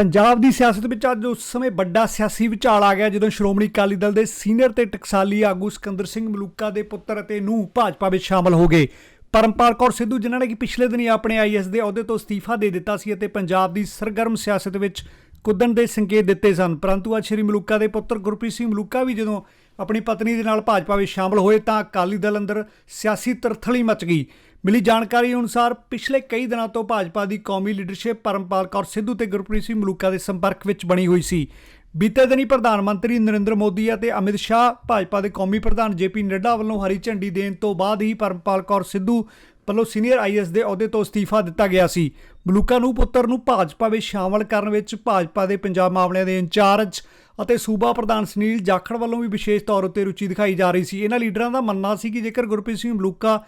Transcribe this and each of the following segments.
ਪੰਜਾਬ ਦੀ ਸਿਆਸਤ ਵਿੱਚ ਅੱਜ ਉਸ ਸਮੇਂ ਵੱਡਾ ਸਿਆਸੀ ਵਿਚਾਲ ਆ ਗਿਆ ਜਦੋਂ ਸ਼੍ਰੋਮਣੀ ਅਕਾਲੀ ਦਲ ਦੇ ਸੀਨੀਅਰ ਤੇ ਟਕਸਾਲੀ ਆਗੂ ਸਿਕੰਦਰ ਸਿੰਘ ਮਲੂਕਾ ਦੇ ਪੁੱਤਰ ਅਤੇ ਨੂੰ ਭਾਜਪਾ ਵਿੱਚ ਸ਼ਾਮਲ ਹੋ ਗਏ। ਪਰਮਪਾਲ ਕੌਰ ਸਿੱਧੂ, ਜਿਨ੍ਹਾਂ ਨੇ ਕਿ ਪਿਛਲੇ ਦਿਨੀ ਆਪਣੇ ਆਈਐਸ ਦੇ ਅਹੁਦੇ ਤੋਂ ਅਸਤੀਫਾ ਦੇ ਦਿੱਤਾ ਸੀ ਅਤੇ ਪੰਜਾਬ ਦੀ ਸਰਗਰਮ ਸਿਆਸਤ ਵਿੱਚ ਕੁੱਦਣ ਦੇ ਸੰਕੇਤ ਦਿੱਤੇ ਸਨ। ਪਰੰਤੂ ਅੱਜ ਸ਼੍ਰੀ ਮਲੂਕਾ ਦੇ ਪੁੱਤਰ ਗੁਰਪ੍ਰੀਤ ਸਿੰਘ ਮਲੂਕਾ ਵੀ ਜਦੋਂ ਆਪਣੀ ਪਤਨੀ ਦੇ ਨਾਲ ਭਾਜਪਾ ਵਿੱਚ ਸ਼ਾਮਲ ਹੋਏ ਤਾਂ ਅਕਾਲੀ ਦਲ ਅੰਦਰ ਸਿਆਸੀ ਤਰਥਲੀ ਮਚ ਗਈ। ਮਿਲੀ ਜਾਣਕਾਰੀ ਅਨੁਸਾਰ ਪਿਛਲੇ ਕਈ ਦਿਨਾਂ ਤੋਂ ਭਾਜਪਾ ਦੀ ਕੌਮੀ ਲੀਡਰਸ਼ਿਪ ਪਰਮਪਾਲ ਕੌਰ ਸਿੱਧੂ ਤੇ ਗੁਰਪ੍ਰੀਤ ਸਿੰਘ ਮਲੂਕਾ ਦੇ ਸੰਪਰਕ ਵਿੱਚ ਬਣੀ ਹੋਈ ਸੀ। ਬੀਤੇ ਦਿਨੀ ਪ੍ਰਧਾਨ ਮੰਤਰੀ ਨਰਿੰਦਰ ਮੋਦੀ ਅਤੇ ਅਮਿਤ ਸ਼ਾਹ ਭਾਜਪਾ ਦੇ ਕੌਮੀ ਪ੍ਰਧਾਨ ਜੇਪੀ ਨੱਡਾ ਵੱਲੋਂ ਹਰੀ ਝੰਡੀ ਦੇਣ ਤੋਂ ਬਾਅਦ ਹੀ ਪਰਮਪਾਲ ਕੌਰ ਸਿੱਧੂ ਵੱਲੋਂ ਸੀਨੀਅਰ ਆਈਐਸ ਦੇ ਅਹੁਦੇ ਤੋਂ ਅਸਤੀਫਾ ਦਿੱਤਾ ਗਿਆ ਸੀ। ਮਲੂਕਾ ਨੂੰ ਪੁੱਤਰ ਨੂੰ ਭਾਜਪਾ ਵਿੱਚ ਸ਼ਾਮਲ ਕਰਨ ਵਿੱਚ ਭਾਜਪਾ ਦੇ ਪੰਜਾਬ ਮਾਮਲਿਆਂ ਦੇ ਇੰਚਾਰਜ ਅਤੇ ਸੂਬਾ ਪ੍ਰਧਾਨ ਸੁਨੀਲ ਜਾਖੜ ਵੱਲੋਂ ਵੀ ਵਿਸ਼ੇਸ਼ ਤੌਰ ਉੱਤੇ ਰੁਚੀ ਦਿਖਾਈ ਜਾ ਰਹੀ ਸੀ। ਇਹਨਾਂ ਲੀਡਰਾਂ ਦਾ ਮੰਨਣਾ ਸੀ ਕਿ ਜੇਕਰ ਗੁਰਪ੍ਰੀਤ ਸਿੰਘ ਮਲੂਕਾ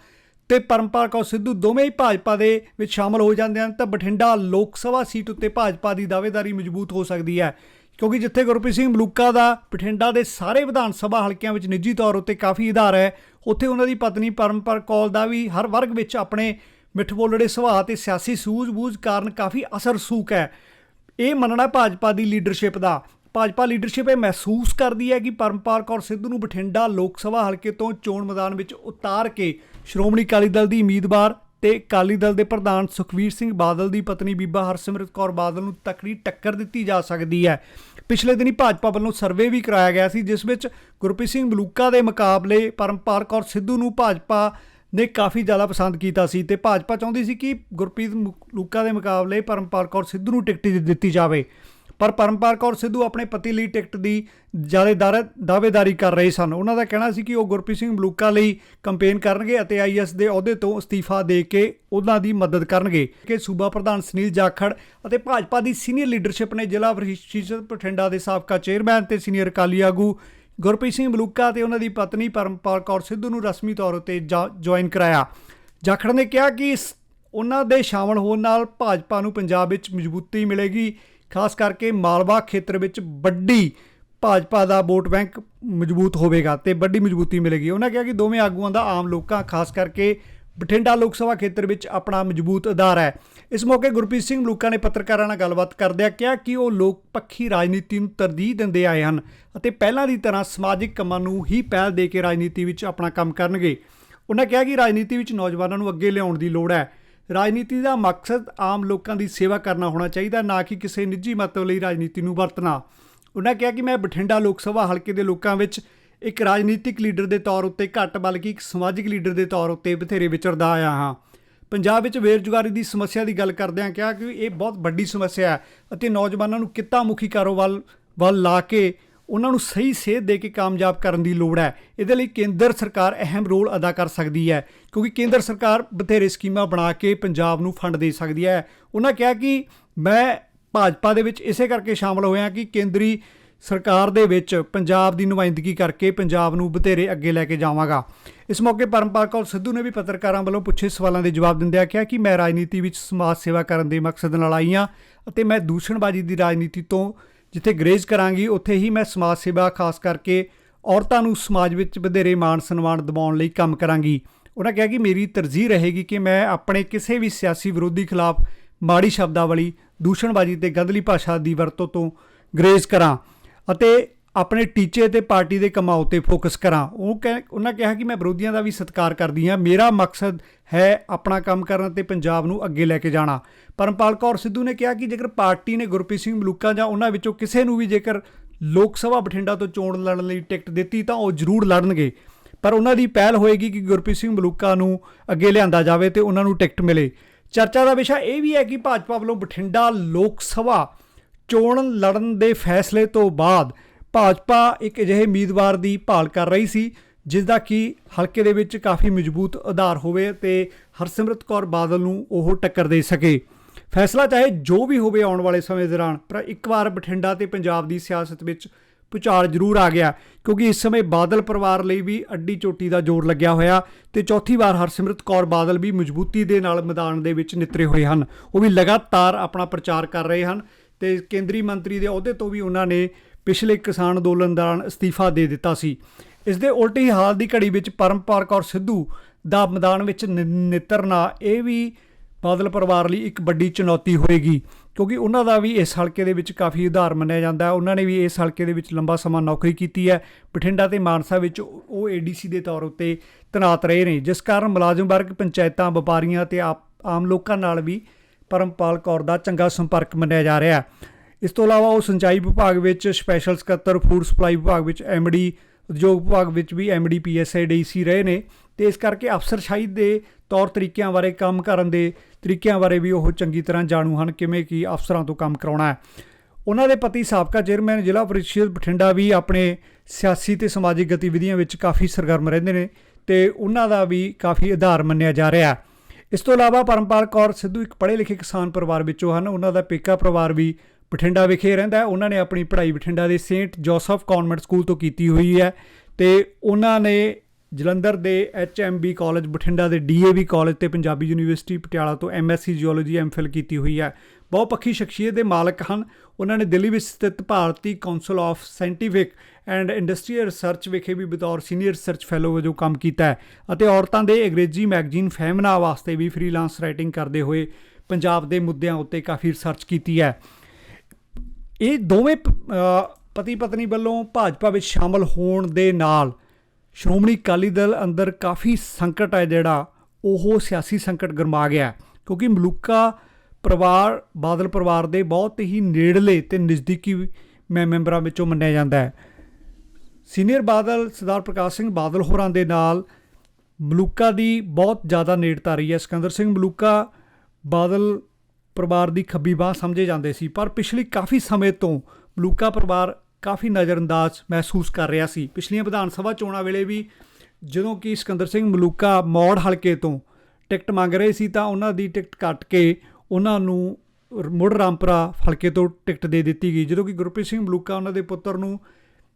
ਤੇ ਪਰਮਪਾਲ ਕੌਰ ਸਿੱਧੂ ਦੋਵੇਂ ਹੀ ਭਾਜਪਾ ਦੇ ਵਿੱਚ ਸ਼ਾਮਲ ਹੋ ਜਾਂਦੇ ਹਨ, ਤਾਂ ਬਠਿੰਡਾ ਲੋਕ ਸਭਾ ਸੀਟ ਉੱਤੇ ਭਾਜਪਾ ਦੀ ਦਾਅਵੇਦਾਰੀ ਮਜ਼ਬੂਤ ਹੋ ਸਕਦੀ ਹੈ। ਕਿਉਂਕਿ ਜਿੱਥੇ ਗੁਰਪ੍ਰੀਤ ਸਿੰਘ ਮਲੂਕਾ ਦਾ ਬਠਿੰਡਾ ਦੇ ਸਾਰੇ ਵਿਧਾਨ ਸਭਾ ਹਲਕਿਆਂ ਵਿੱਚ ਨਿੱਜੀ ਤੌਰ ਉੱਤੇ ਕਾਫੀ ਆਧਾਰ ਹੈ, ਉੱਥੇ ਉਹਨਾਂ ਦੀ ਪਤਨੀ ਪਰਮਪਾਲ ਕੌਰ ਦਾ ਵੀ ਹਰ ਵਰਗ ਵਿੱਚ ਆਪਣੇ ਮਿੱਠ ਬੋਲੜੇ ਸੁਭਾਅ ਤੇ ਸਿਆਸੀ ਸੂਝ-ਬੂਝ ਕਾਰਨ ਕਾਫੀ ਅਸਰ ਸੂਕ ਹੈ। ਇਹ ਮੰਨਣਾ ਭਾਜਪਾ ਦੀ ਲੀਡਰਸ਼ਿਪ ਦਾ। ਭਾਜਪਾ ਲੀਡਰਸ਼ਿਪ ਇਹ ਮਹਿਸੂਸ ਕਰਦੀ ਹੈ ਕਿ ਪਰਮਪਾਲ ਕੌਰ ਸਿੱਧੂ ਨੂੰ ਬਠਿੰਡਾ ਲੋਕ ਸਭਾ ਹਲਕੇ ਤੋਂ ਚੋਣ ਮੈਦਾਨ ਵਿੱਚ ਉਤਾਰ ਕੇ ਸ਼੍ਰੋਮਣੀ ਅਕਾਲੀ ਦਲ ਦੀ ਉਮੀਦਵਾਰ ਤੇ ਅਕਾਲੀ ਦਲ ਦੇ ਪ੍ਰਧਾਨ ਸੁਖਵੀਰ ਸਿੰਘ ਬਾਦਲ ਦੀ ਪਤਨੀ ਬੀਬਾ ਹਰਸਿਮਰਤ ਕੌਰ ਬਾਦਲ ਨੂੰ ਤਕੜੀ ਟੱਕਰ ਦਿੱਤੀ ਜਾ ਸਕਦੀ ਹੈ। ਪਿਛਲੇ ਦਿਨੀ ਭਾਜਪਾ ਵੱਲੋਂ ਸਰਵੇ ਵੀ ਕਰਾਇਆ ਗਿਆ ਸੀ, ਜਿਸ ਵਿੱਚ ਗੁਰਪ੍ਰੀਤ ਸਿੰਘ ਮਲੂਕਾ ਦੇ ਮੁਕਾਬਲੇ ਪਰਮਪਾਲ ਕੌਰ ਸਿੱਧੂ ਨੂੰ ਭਾਜਪਾ ਨੇ ਕਾਫੀ ਜ਼ਿਆਦਾ ਪਸੰਦ ਕੀਤਾ ਸੀ ਤੇ ਭਾਜਪਾ ਚਾਹੁੰਦੀ ਸੀ ਕਿ ਗੁਰਪ੍ਰੀਤ ਮਲੂਕਾ ਦੇ ਮੁਕਾਬਲੇ ਪਰਮਪਾਲ ਕੌਰ ਸਿੱਧੂ ਨੂੰ ਟਿਕਟ ਦਿੱਤੀ ਜਾਵੇ। ਪਰ ਪਰਮਪਾਲ ਕੌਰ ਸਿੱਧੂ ਆਪਣੇ ਪਤੀ ਲਈ ਟਿਕਟ ਦੀ ਜ਼ਿਆਦਾਦਾਰ ਦਾਅਵੇਦਾਰੀ ਕਰ ਰਹੇ ਸਨ। ਉਹਨਾਂ ਦਾ ਕਹਿਣਾ ਸੀ ਕਿ ਉਹ ਗੁਰਪ੍ਰੀਤ ਸਿੰਘ ਮਲੂਕਾ ਲਈ ਕੰਪੇਨ ਕਰਨਗੇ ਅਤੇ ਆਈਐਸ ਦੇ ਅਹੁਦੇ ਤੋਂ ਅਸਤੀਫਾ ਦੇ ਕੇ ਉਹਨਾਂ ਦੀ ਮਦਦ ਕਰਨਗੇ। ਕਿ ਸੂਬਾ ਪ੍ਰਧਾਨ ਸੁਨੀਲ ਜਾਖੜ ਅਤੇ ਭਾਜਪਾ ਦੀ ਸੀਨੀਅਰ ਲੀਡਰਸ਼ਿਪ ਨੇ ਜ਼ਿਲ੍ਹਾ ਵਰਿਸ਼ਠ ਬਠਿੰਡਾ ਦੇ ਸਾਬਕਾ ਚੇਅਰਮੈਨ ਤੇ ਸੀਨੀਅਰ ਅਕਾਲੀ ਆਗੂ ਗੁਰਪ੍ਰੀਤ ਸਿੰਘ ਮਲੂਕਾ ਤੇ ਉਹਨਾਂ ਦੀ ਪਤਨੀ ਪਰਮਪਾਲ ਕੌਰ ਸਿੱਧੂ ਨੂੰ ਰਸਮੀ ਤੌਰ ਉੱਤੇ ਜੁਆਇਨ ਕਰਾਇਆ। ਜਾਖੜ ਨੇ ਕਿਹਾ ਕਿ ਉਹਨਾਂ ਦੇ ਸ਼ਾਮਲ ਹੋਣ ਨਾਲ ਭਾਜਪਾ ਨੂੰ ਪੰਜਾਬ ਵਿੱਚ ਮਜ਼ਬੂਤੀ ਮਿਲੇਗੀ। ਖਾਸ ਕਰਕੇ ਮਾਲਵਾ ਖੇਤਰ ਵਿੱਚ ਵੱਡੀ ਭਾਜਪਾ ਦਾ ਵੋਟ ਬੈਂਕ ਮਜ਼ਬੂਤ ਹੋਵੇਗਾ ਤੇ ਵੱਡੀ ਮਜ਼ਬੂਤੀ ਮਿਲੇਗੀ। ਉਹਨਾਂ ਕਿਹਾ ਕਿ ਦੋਵੇਂ ਆਗੂਆਂ ਦਾ ਆਮ ਲੋਕਾਂ, ਖਾਸ ਕਰਕੇ ਬਠਿੰਡਾ ਲੋਕ ਸਭਾ ਖੇਤਰ ਵਿੱਚ ਆਪਣਾ ਮਜ਼ਬੂਤ ਅਧਾਰ ਹੈ। ਇਸ ਮੌਕੇ ਗੁਰਪ੍ਰੀਤ ਸਿੰਘ ਮਲੂਕਾ ਨੇ ਪੱਤਰਕਾਰਾਂ ਨਾਲ ਗੱਲਬਾਤ ਕਰਦਿਆਂ ਕਿਹਾ ਕਿ ਉਹ ਲੋਕ ਪੱਖੀ ਰਾਜਨੀਤੀ ਨੂੰ ਤਰਜੀਹ ਦਿੰਦੇ ਆਏ ਹਨ ਅਤੇ ਪਹਿਲਾਂ ਦੀ ਤਰ੍ਹਾਂ ਸਮਾਜਿਕ ਕੰਮਾਂ ਨੂੰ ਹੀ ਪਹਿਲ ਦੇ ਕੇ ਰਾਜਨੀਤੀ ਵਿੱਚ ਆਪਣਾ ਕੰਮ ਕਰਨਗੇ। ਉਹਨਾਂ ਕਿਹਾ ਕਿ ਰਾਜਨੀਤੀ ਵਿੱਚ ਨੌਜਵਾਨਾਂ ਨੂੰ ਅੱਗੇ ਲਿਆਉਣ ਦੀ ਲੋੜ ਹੈ। ਰਾਜਨੀਤੀ ਦਾ ਮਕਸਦ ਆਮ ਲੋਕਾਂ ਦੀ ਸੇਵਾ ਕਰਨਾ ਹੋਣਾ ਚਾਹੀਦਾ, ਨਾ ਕਿ ਕਿਸੇ ਨਿੱਜੀ ਮਤਲਬ ਲਈ ਰਾਜਨੀਤੀ ਨੂੰ ਵਰਤਣਾ। ਉਹਨਾਂ ਕਿਹਾ ਕਿ ਮੈਂ ਬਠਿੰਡਾ ਲੋਕ ਸਭਾ ਹਲਕੇ ਦੇ ਲੋਕਾਂ ਵਿੱਚ ਇੱਕ ਰਾਜਨੀਤਿਕ ਲੀਡਰ ਦੇ ਤੌਰ ਉੱਤੇ ਘੱਟ ਬਲਕਿ ਇੱਕ ਸਮਾਜਿਕ ਲੀਡਰ ਦੇ ਤੌਰ ਉੱਤੇ ਬਥੇਰੇ ਵਿਚਰਦਾ ਆਇਆ ਹਾਂ। ਪੰਜਾਬ ਵਿੱਚ ਬੇਰੁਜ਼ਗਾਰੀ ਦੀ ਸਮੱਸਿਆ ਦੀ ਗੱਲ ਕਰਦਿਆਂ ਕਿਹਾ ਕਿ ਇਹ ਬਹੁਤ ਵੱਡੀ ਸਮੱਸਿਆ ਹੈ ਅਤੇ ਨੌਜਵਾਨਾਂ ਨੂੰ ਕਿੱਤਾ ਮੁਖੀ ਕਾਰੋਬਾਰ ਵੱਲ ਲਾ ਕੇ ਉਹਨਾਂ ਨੂੰ ਸਹੀ ਸੇਧ ਦੇ ਕੇ ਕਾਮਯਾਬ ਕਰਨ ਦੀ ਲੋੜ ਹੈ। ਇਹਦੇ ਲਈ ਕੇਂਦਰ ਸਰਕਾਰ ਅਹਿਮ ਰੋਲ ਅਦਾ ਕਰ ਸਕਦੀ ਹੈ, ਕਿਉਂਕਿ ਕੇਂਦਰ ਸਰਕਾਰ ਬਥੇਰੇ ਸਕੀਮਾਂ ਬਣਾ ਕੇ ਪੰਜਾਬ ਨੂੰ ਫੰਡ ਦੇ ਸਕਦੀ ਹੈ। ਉਹਨਾਂ ਕਿਹਾ ਕਿ ਮੈਂ ਭਾਜਪਾ ਦੇ ਵਿੱਚ ਇਸੇ ਕਰਕੇ ਸ਼ਾਮਲ ਹੋਇਆ ਕਿ ਕੇਂਦਰੀ ਸਰਕਾਰ ਦੇ ਵਿੱਚ ਪੰਜਾਬ ਦੀ ਨੁਮਾਇੰਦਗੀ ਕਰਕੇ ਪੰਜਾਬ ਨੂੰ ਬਥੇਰੇ ਅੱਗੇ ਲੈ ਕੇ ਜਾਵਾਂਗਾ। ਇਸ ਮੌਕੇ ਪਰਮਪਾਲ ਕੌਰ ਸਿੱਧੂ ਨੇ ਵੀ ਪੱਤਰਕਾਰਾਂ ਵੱਲੋਂ ਪੁੱਛੇ ਸਵਾਲਾਂ ਦੇ ਜਵਾਬ ਦਿੰਦਿਆਂ ਕਿਹਾ ਕਿ ਮੈਂ ਰਾਜਨੀਤੀ ਵਿੱਚ ਸਮਾਜ ਸੇਵਾ ਕਰਨ ਦੇ ਮਕਸਦ ਨਾਲ ਆਈ ਹਾਂ ਅਤੇ ਮੈਂ ਦੂਸ਼ਣਬਾਜ਼ੀ ਦੀ ਰਾਜਨੀਤੀ ਤੋਂ ਜਿੱਥੇ ਗਰੇਜ਼ ਕਰਾਂਗੀ, ਉੱਥੇ ਹੀ ਮੈਂ ਸਮਾਜ ਸੇਵਾ, ਖਾਸ ਕਰਕੇ ਔਰਤਾਂ ਨੂੰ ਸਮਾਜ ਵਿੱਚ ਵਧੇਰੇ ਮਾਣ ਸਨਮਾਨ ਦਿਵਾਉਣ ਲਈ ਕੰਮ ਕਰਾਂਗੀ। ਉਹਨਾਂ ਕਿਹਾ ਕਿ ਮੇਰੀ ਤਰਜੀਹ ਰਹੇਗੀ ਕਿ ਮੈਂ ਆਪਣੇ ਕਿਸੇ ਵੀ ਸਿਆਸੀ ਵਿਰੋਧੀ ਖਿਲਾਫ ਮਾੜੀ ਸ਼ਬਦਾਵਲੀ, ਦੂਸ਼ਣਬਾਜ਼ੀ ਤੇ ਗੰਦਲੀ ਭਾਸ਼ਾ ਦੀ ਵਰਤੋਂ ਤੋਂ ਗਰੇਜ਼ ਕਰਾਂ ਅਤੇ ਆਪਣੇ ਟੀਚੇ ਤੇ ਪਾਰਟੀ ਦੇ ਕੰਮਾਂ ਉੱਤੇ ਫੋਕਸ ਕਰਾਂ। ਉਹ ਉਹਨਾਂ ਕਿਹਾ ਕਿ ਮੈਂ ਵਿਰੋਧੀਆਂ ਦਾ ਵੀ ਸਤਿਕਾਰ ਕਰਦੀ ਹਾਂ। ਮੇਰਾ ਮਕਸਦ ਹੈ ਆਪਣਾ ਕੰਮ ਕਰਨਾ ਤੇ ਪੰਜਾਬ ਨੂੰ ਅੱਗੇ ਲੈ ਕੇ ਜਾਣਾ। ਪਰਮਪਾਲ ਕੌਰ ਸਿੱਧੂ ਨੇ ਕਿਹਾ ਕਿ ਜੇਕਰ ਪਾਰਟੀ ਨੇ ਗੁਰਪ੍ਰੀਤ ਸਿੰਘ ਮਲੂਕਾ ਜਾਂ ਉਹਨਾਂ ਵਿੱਚੋਂ ਕਿਸੇ ਨੂੰ ਵੀ ਜੇਕਰ ਲੋਕ ਸਭਾ ਬਠਿੰਡਾ ਤੋਂ ਚੋਣ ਲੜਨ ਲਈ ਟਿਕਟ ਦਿੱਤੀ ਤਾਂ ਉਹ ਜ਼ਰੂਰ ਲੜਨਗੇ। ਪਰ ਉਹਨਾਂ ਦੀ ਪਹਿਲ ਹੋਏਗੀ ਕਿ ਗੁਰਪ੍ਰੀਤ ਸਿੰਘ ਮਲੂਕਾ ਨੂੰ ਅੱਗੇ ਲਿਆਂਦਾ ਜਾਵੇ ਤੇ ਉਹਨਾਂ ਨੂੰ ਟਿਕਟ ਮਿਲੇ। ਚਰਚਾ ਦਾ ਵਿਸ਼ਾ ਇਹ ਵੀ ਹੈ ਕਿ ਭਾਜਪਾ ਵੱਲੋਂ ਬਠਿੰਡਾ ਲੋਕ ਸਭਾ ਚੋਣ ਲੜਨ ਦੇ ਫੈਸਲੇ ਤੋਂ ਬਾਅਦ ਭਾਜਪਾ ਇੱਕ ਅਜਿਹੇ ਉਮੀਦਵਾਰ ਦੀ ਭਾਲ ਕਰ ਰਹੀ ਸੀ, ਜਿਸ ਦਾ ਕਿ ਹਲਕੇ ਦੇ ਵਿੱਚ ਕਾਫੀ ਮਜ਼ਬੂਤ ਆਧਾਰ ਹੋਵੇ ਤੇ ਹਰਸਿਮਰਤ ਕੌਰ ਬਾਦਲ ਨੂੰ ਉਹ ਟੱਕਰ ਦੇ ਸਕੇ। ਫੈਸਲਾ ਚਾਹੇ ਜੋ ਵੀ ਹੋਵੇ ਆਉਣ ਵਾਲੇ ਸਮੇਂ ਦੌਰਾਨ, ਪਰ ਇੱਕ ਵਾਰ ਬਠਿੰਡਾ ਤੇ ਪੰਜਾਬ ਦੀ ਸਿਆਸਤ ਵਿੱਚ ਪੁਚਾਰ ਜ਼ਰੂਰ ਆ ਗਿਆ, ਕਿਉਂਕਿ ਇਸ ਸਮੇਂ ਬਾਦਲ ਪਰਿਵਾਰ ਲਈ ਵੀ ਅੱਡੀ ਚੋਟੀ ਦਾ ਜ਼ੋਰ ਲੱਗਿਆ ਹੋਇਆ ਤੇ ਚੌਥੀ ਵਾਰ ਹਰਸਿਮਰਤ ਕੌਰ ਬਾਦਲ ਵੀ ਮਜ਼ਬੂਤੀ ਦੇ ਨਾਲ ਮੈਦਾਨ ਦੇ ਵਿੱਚ ਨਿਤਰੇ ਹੋਏ ਹਨ। ਉਹ ਵੀ ਲਗਾਤਾਰ ਆਪਣਾ ਪ੍ਰਚਾਰ ਕਰ ਰਹੇ ਹਨ ਤੇ ਕੇਂਦਰੀ ਮੰਤਰੀ ਦੇ ਅਹੁਦੇ ਤੋਂ ਵੀ ਉਹਨਾਂ ਨੇ ਪਿਛਲੇ ਕਿਸਾਨ ਅੰਦੋਲਨ ਦੌਰਾਨ ਅਸਤੀਫਾ ਦੇ ਦਿੱਤਾ ਸੀ। ਇਸ ਦੇ ਉਲਟ ਹੀ ਹਾਲ ਦੀ ਘੜੀ ਵਿੱਚ ਪਰਮਪਾਲ ਕੌਰ ਸਿੱਧੂ ਦਾ ਮੈਦਾਨ ਵਿੱਚ ਨਿਤਰਨਾ, ਇਹ ਵੀ ਬਾਦਲ ਪਰਿਵਾਰ ਲਈ ਇੱਕ ਵੱਡੀ ਚੁਣੌਤੀ ਹੋਏਗੀ, ਕਿਉਂਕਿ ਉਹਨਾਂ ਦਾ ਵੀ ਇਸ ਹਲਕੇ ਦੇ ਵਿੱਚ ਕਾਫੀ ਉਧਾਰ ਮੰਨਿਆ ਜਾਂਦਾ ਹੈ। ਉਹਨਾਂ ਨੇ ਵੀ ਇਸ ਹਲਕੇ ਦੇ ਵਿੱਚ ਲੰਬਾ ਸਮਾਂ ਨੌਕਰੀ ਕੀਤੀ ਹੈ। ਬਠਿੰਡਾ ਤੇ ਮਾਨਸਾ ਵਿੱਚ ਉਹ ਏਡੀਸੀ ਦੇ ਤੌਰ ਉੱਤੇ ਤੈਨਾਤ ਰਹੇ ਨੇ, ਜਿਸ ਕਾਰਨ ਮੁਲਾਜ਼ਮ ਵਰਗ ਪੰਚਾਇਤਾਂ, ਵਪਾਰੀਆਂ ਤੇ ਆਪ- ਆਮ ਲੋਕਾਂ ਨਾਲ ਵੀ ਪਰਮਪਾਲ ਕੌਰ ਦਾ ਚੰਗਾ ਸੰਪਰਕ ਮੰਨਿਆ ਜਾ ਰਿਹਾ ਹੈ। ਇਸ ਤੋਂ ਇਲਾਵਾ ਉਹ ਸਿੰਚਾਈ ਵਿਭਾਗ ਵਿੱਚ ਸਪੈਸ਼ਲ ਸਕੱਤਰ ਫੂਡ ਸਪਲਾਈ ਵਿਭਾਗ ਵਿੱਚ ਐਮਡੀ ਉਦਯੋਗ ਵਿਭਾਗ ਵਿੱਚ ਵੀ ਐਮਡੀ ਪੀਐਸਆਈ ਡੀਸੀ ਰਹੇ ਨੇ ਤੇ ਇਸ ਕਰਕੇ ਅਫਸਰਸ਼ਾਹੀ ਦੇ ਤੌਰ ਤਰੀਕਿਆਂ ਬਾਰੇ ਕੰਮ ਕਰਨ ਦੇ ਤਰੀਕਿਆਂ ਬਾਰੇ ਵੀ ਉਹ ਚੰਗੀ ਤਰ੍ਹਾਂ ਜਾਣੂ ਹਨ, ਕਿਵੇਂ ਕਿ ਅਫਸਰਾਂ ਤੋਂ ਕੰਮ ਕਰਾਉਣਾ ਹੈ। ਉਹਨਾਂ ਦੇ ਪਤੀ ਸਾਬਕਾ ਚੇਅਰਮੈਨ ਜ਼ਿਲ੍ਹਾ ਪ੍ਰੀਸ਼ਦ ਬਠਿੰਡਾ ਵੀ ਆਪਣੇ ਸਿਆਸੀ ਤੇ ਸਮਾਜਿਕ ਗਤੀਵਿਧੀਆਂ ਵਿੱਚ ਕਾਫੀ ਸਰਗਰਮ ਰਹਿੰਦੇ ਨੇ ਤੇ ਉਹਨਾਂ ਦਾ ਵੀ ਕਾਫੀ ਆਧਾਰ ਮੰਨਿਆ ਜਾ ਰਿਹਾ ਇਸ ਤੋਂ ਇਲਾਵਾ ਪਰਮਪਾਲ ਕੌਰ ਸਿੱਧੂ ਇੱਕ ਪੜ੍ਹੇ ਲਿਖੇ ਕਿਸਾਨ ਪਰਿਵਾਰ ਵਿੱਚੋਂ ਹਨ, ਉਹਨਾਂ ਦਾ ਪੇਕਾ ਪਰਿਵਾਰ ਵੀ ਬਠਿੰਡਾ ਵਿਖੇ ਰਹਿੰਦਾ ਉਹਨਾਂ ਨੇ ਆਪਣੀ ਪੜ੍ਹਾਈ ਬਠਿੰਡਾ ਦੇ ਸੇਂਟ ਜੋਸਫ ਕਨਵੈਂਟ ਸਕੂਲ ਤੋਂ ਕੀਤੀ ਹੋਈ ਹੈ ਤੇ ਉਹਨਾਂ ਨੇ ਜਲੰਧਰ ਦੇ ਐਚਐਮਬੀ ਕਾਲਜ, ਬਠਿੰਡਾ ਦੇ ਡੀਏਵੀ ਕਾਲਜ ਤੇ ਪੰਜਾਬੀ ਯੂਨੀਵਰਸਿਟੀ ਪਟਿਆਲਾ ਤੋਂ ਐਮਐਸਸੀ ਜੀਓਲੋਜੀ ਐਮਫਿਲ ਕੀਤੀ ਹੋਈ ਹੈ। ਬਹੁ ਪੱਖੀ ਸ਼ਖਸੀਅਤ ਦੇ ਮਾਲਕ ਹਨ। ਉਹਨਾਂ ਨੇ ਦਿੱਲੀ ਵਿੱਚ ਸਥਿਤ ਭਾਰਤੀ council of scientific and industrial research ਵਿਖੇ ਵੀ ਬਤੌਰ ਸੀਨੀਅਰ ਰਿਸਰਚ ਫੈਲੋ ਵਜੋਂ ਕੰਮ ਕੀਤਾ ਹੈ ਅਤੇ ਔਰਤਾਂ ਦੇ ਅੰਗਰੇਜ਼ੀ ਮੈਗਜ਼ੀਨ ਫੈਮਨਾ ਵਾਸਤੇ ਵੀ ਫ੍ਰੀਲਾਂਸ ਰਾਈਟਿੰਗ ਕਰਦੇ ਹੋਏ ਪੰਜਾਬ ਦੇ ਮੁੱਦਿਆਂ ਉੱਤੇ ਕਾਫੀ ਰਿਸਰਚ ਕੀਤੀ ਹੈ। ਇਹ ਦੋਵੇਂ ਪਤੀ ਪਤਨੀ ਵੱਲੋਂ ਭਾਜਪਾ ਵਿੱਚ ਸ਼ਾਮਲ ਹੋਣ ਦੇ ਨਾਲ ਸ਼੍ਰੋਮਣੀ ਅਕਾਲੀ ਦਲ ਅੰਦਰ ਕਾਫੀ ਸੰਕਟ ਹੈ ਜਿਹੜਾ ਉਹ ਸਿਆਸੀ ਸੰਕਟ ਗਰਮਾ ਗਿਆ ਕਿਉਂਕਿ ਮਲੂਕਾ ਪਰਿਵਾਰ, ਬਾਦਲ ਪਰਿਵਾਰ ਦੇ ਬਹੁਤ ਹੀ ਨੇੜਲੇ ਤੇ ਨਜ਼ਦੀਕੀ ਮੈਂ, ਮੈਂਬਰਾਂ ਵਿੱਚੋਂ ਮੰਨਿਆ ਜਾਂਦਾ ਹੈ। ਸੀਨੀਅਰ ਬਾਦਲ ਸਰਦਾਰ ਪ੍ਰਕਾਸ਼ ਸਿੰਘ ਬਾਦਲ ਹੋਰਾਂ ਦੇ ਨਾਲ ਮਲੂਕਾ ਦੀ ਬਹੁਤ ਜ਼ਿਆਦਾ ਨੇੜਤਾ ਰਹੀ ਹੈ। ਸਿਕੰਦਰ ਸਿੰਘ ਮਲੂਕਾ ਬਾਦਲ ਪਰਿਵਾਰ ਦੀ ਖੱਬੀ ਬਾਹ ਸਮਝੇ ਜਾਂਦੇ ਸੀ, ਪਰ ਪਿਛਲੀ ਕਾਫੀ ਸਮੇਂ ਤੋਂ ਮਲੂਕਾ ਪਰਿਵਾਰ ਕਾਫੀ ਨਜ਼ਰਅੰਦਾਜ਼ ਮਹਿਸੂਸ ਕਰ ਰਿਹਾ ਸੀ। ਪਿਛਲੀਆਂ ਵਿਧਾਨ ਸਭਾ ਚੋਣਾਂ ਵੇਲੇ ਵੀ ਜਦੋਂ ਕਿ ਸਿਕੰਦਰ ਸਿੰਘ ਮਲੂਕਾ ਮੌੜ ਹਲਕੇ ਤੋਂ ਟਿਕਟ ਮੰਗ ਰਹੇ ਸੀ, ਤਾਂ ਉਹਨਾਂ ਦੀ ਟਿਕਟ ਕੱਟ ਕੇ ਉਹਨਾਂ ਨੂੰ ਮੁੜ ਰਾਮਪੁਰਾ ਹਲਕੇ ਤੋਂ ਟਿਕਟ ਦੇ ਦਿੱਤੀ ਗਈ। ਜਦੋਂ ਕਿ ਗੁਰਪ੍ਰੀਤ ਸਿੰਘ ਮਲੂਕਾ ਉਹਨਾਂ ਦੇ ਪੁੱਤਰ ਨੂੰ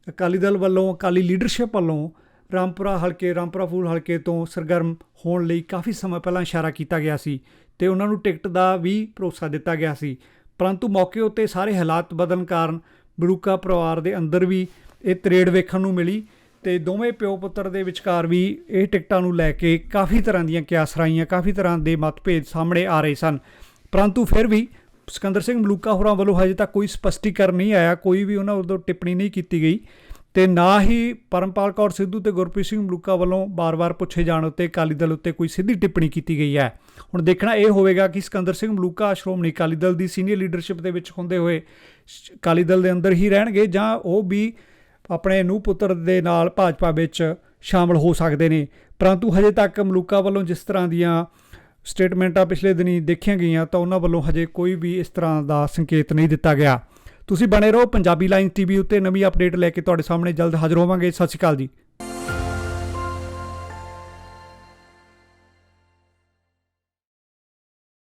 ਅਕਾਲੀ ਦਲ ਵੱਲੋਂ, ਅਕਾਲੀ ਲੀਡਰਸ਼ਿਪ ਵੱਲੋਂ ਰਾਮਪੁਰਾ ਹਲਕੇ, ਰਾਮਪੁਰਾ ਫੂਲ ਹਲਕੇ ਤੋਂ ਸਰਗਰਮ ਹੋਣ ਲਈ ਕਾਫੀ ਸਮਾਂ ਪਹਿਲਾਂ ਇਸ਼ਾਰਾ ਕੀਤਾ ਗਿਆ ਸੀ ਤੇ ਉਹਨਾਂ ਨੂੰ ਟਿਕਟ ਦਾ ਵੀ ਭਰੋਸਾ ਦਿੱਤਾ ਗਿਆ ਸੀ। ਪਰੰਤੂ ਮੌਕੇ ਉੱਤੇ ਸਾਰੇ ਹਾਲਾਤ ਬਦਲਣ ਕਾਰਨ ਬਲੂਕਾ ਪਰਿਵਾਰ ਦੇ ਅੰਦਰ ਵੀ ਇਹ ਤਰੇੜ ਵੇਖਣ ਨੂੰ ਮਿਲੀ ਤੇ ਦੋਵੇਂ ਪਿਓ ਪੁੱਤਰ ਦੇ ਵਿਚਕਾਰ ਵੀ ਇਹ ਟਿਕਟਾਂ ਨੂੰ ਲੈ ਕੇ ਕਾਫੀ ਤਰ੍ਹਾਂ ਦੀਆਂ ਕਿਆਸਰਾਈਆਂ, ਕਾਫੀ ਤਰ੍ਹਾਂ ਦੇ ਮਤਭੇਦ ਸਾਹਮਣੇ ਆ ਰਹੇ ਸਨ। ਪਰੰਤੂ ਫਿਰ ਵੀ ਸਿਕੰਦਰ ਸਿੰਘ ਮਲੂਕਾ ਹੋਰਾਂ ਵੱਲੋਂ ਹਜੇ ਤੱਕ ਕੋਈ ਸਪਸ਼ਟੀਕਰਨ ਨਹੀਂ ਆਇਆ, ਕੋਈ ਵੀ ਉਹਨਾਂ ਵੱਲੋਂ ਟਿੱਪਣੀ ਨਹੀਂ ਕੀਤੀ ਗਈ। ਤੇ ਨਾ ਹੀ ਪਰਮਪਾਲ ਕੌਰ ਸਿੱਧੂ ਤੇ ਗੁਰਪ੍ਰੀਤ ਸਿੰਘ ਮਲੂਕਾ ਵੱਲੋਂ ਬਾਰ-ਬਾਰ ਪੁੱਛੇ ਜਾਣ ਉੱਤੇ ਅਕਾਲੀ ਦਲ ਉੱਤੇ ਕੋਈ ਸਿੱਧੀ ਟਿੱਪਣੀ ਕੀਤੀ ਗਈ ਹੈ। ਹੁਣ ਦੇਖਣਾ ਇਹ ਹੋਵੇਗਾ ਕਿ ਸਿਕੰਦਰ ਸਿੰਘ ਮਲੂਕਾ ਸ਼੍ਰੋਮਣੀ ਅਕਾਲੀ ਦਲ ਦੀ ਸੀਨੀਅਰ ਲੀਡਰਸ਼ਿਪ ਦੇ ਵਿੱਚ ਹੁੰਦੇ ਹੋਏ ਅਕਾਲੀ ਦਲ ਦੇ ਅੰਦਰ ਹੀ ਰਹਿਣਗੇ ਜਾਂ ਉਹ ਵੀ ਆਪਣੇ ਨੂੰ ਪੁੱਤਰ ਦੇ ਨਾਲ ਭਾਜਪਾ ਵਿੱਚ ਸ਼ਾਮਲ ਹੋ ਸਕਦੇ ਨੇ। ਪਰੰਤੂ ਹਜੇ ਤੱਕ ਮਲੂਕਾ ਵੱਲੋਂ ਜਿਸ ਤਰ੍ਹਾਂ ਦੀਆਂ ਸਟੇਟਮੈਂਟਾਂ ਪਿਛਲੇ ਦਿਨੀ ਦੇਖੀਆਂ ਗਈਆਂ ਤਾਂ ਉਹਨਾਂ ਵੱਲੋਂ ਹਜੇ ਕੋਈ ਵੀ ਇਸ ਤਰ੍ਹਾਂ ਦਾ ਸੰਕੇਤ ਨਹੀਂ ਦਿੱਤਾ ਗਿਆ। ਤੁਸੀਂ ਬਣੇ ਰਹੋ ਪੰਜਾਬੀ ਲਾਈਨ ਟੀਵੀ ਉੱਤੇ ਨਵੀਂ ਅਪਡੇਟ ਲੈ ਕੇ ਤੁਹਾਡੇ ਸਾਹਮਣੇ ਜਲਦ ਹਾਜ਼ਰ ਹੋਵਾਂਗੇ। ਸਤਿ ਸ਼੍ਰੀ ਅਕਾਲ ਜੀ।